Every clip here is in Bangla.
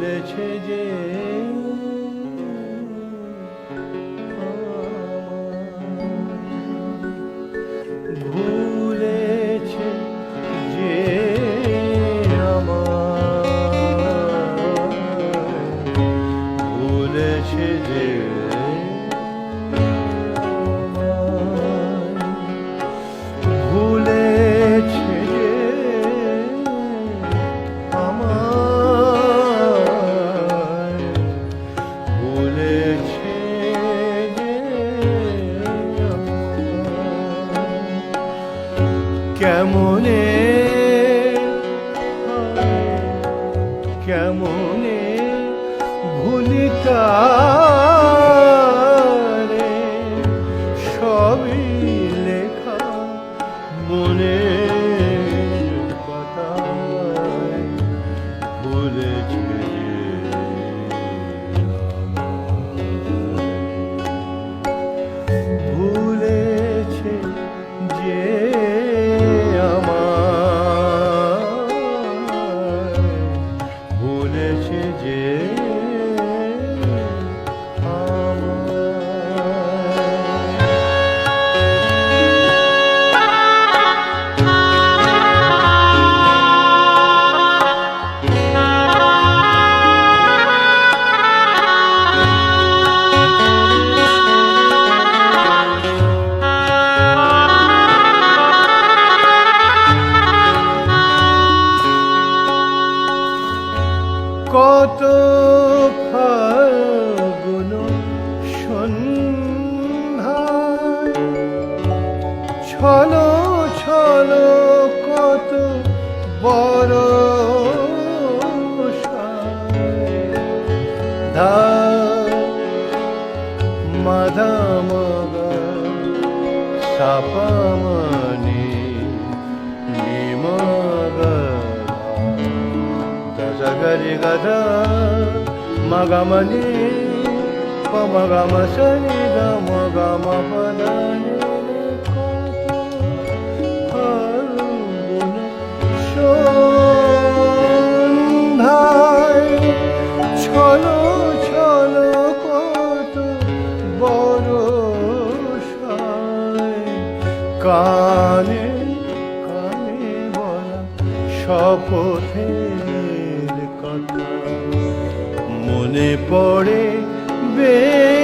göl কেমনে? কেমনে? ভুলিতারে धा मध मग सापमने निमग दजगरी गद मगमनी पमगम सनि गम শপথের কথা। মনে পড়ে বেদনা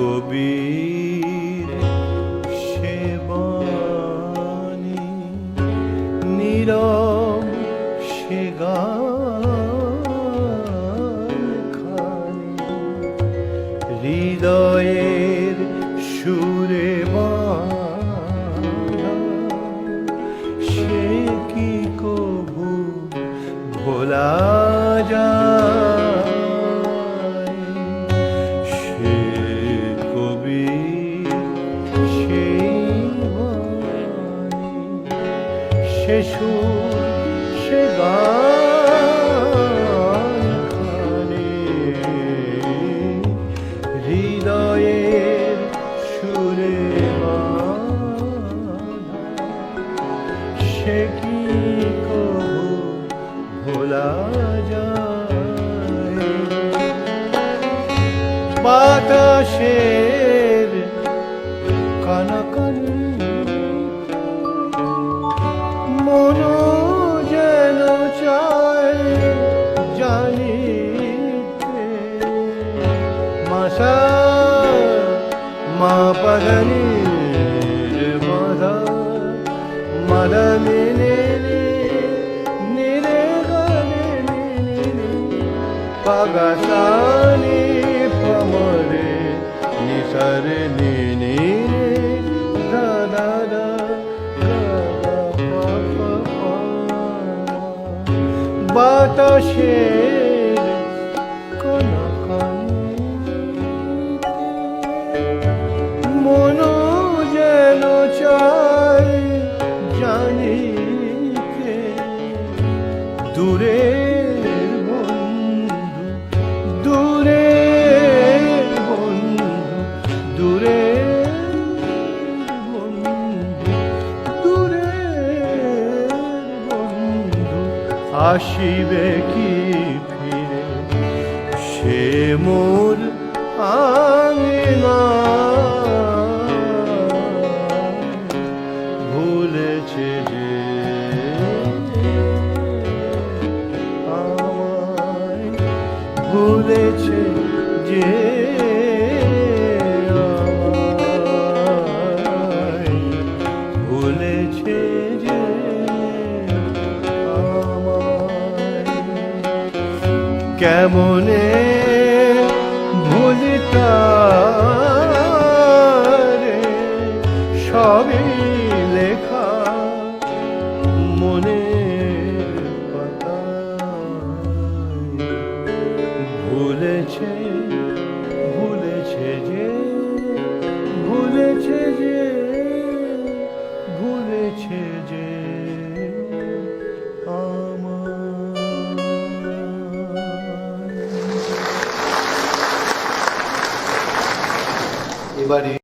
কবির সে বাণী নীরব সে হৃদয়ের সুরে সে কি কবু ভোলা যায়? সুর সে গানখানি হৃদয়ের সুরে সে কি কবু ভোলা যায়। বাতাসের গা পা পা পা। বাতাসের কনকনে আসিবে কি ফিরে? সে মোর আঙিনা। ভুলেছে যে আমায় ভুলেছে যে কেমনে ভুলিতারে সবই লেখা মনে ভুলেছে ভুলেছে যে ভুলেছে যে ভুলেছে যে। আমায় এবারে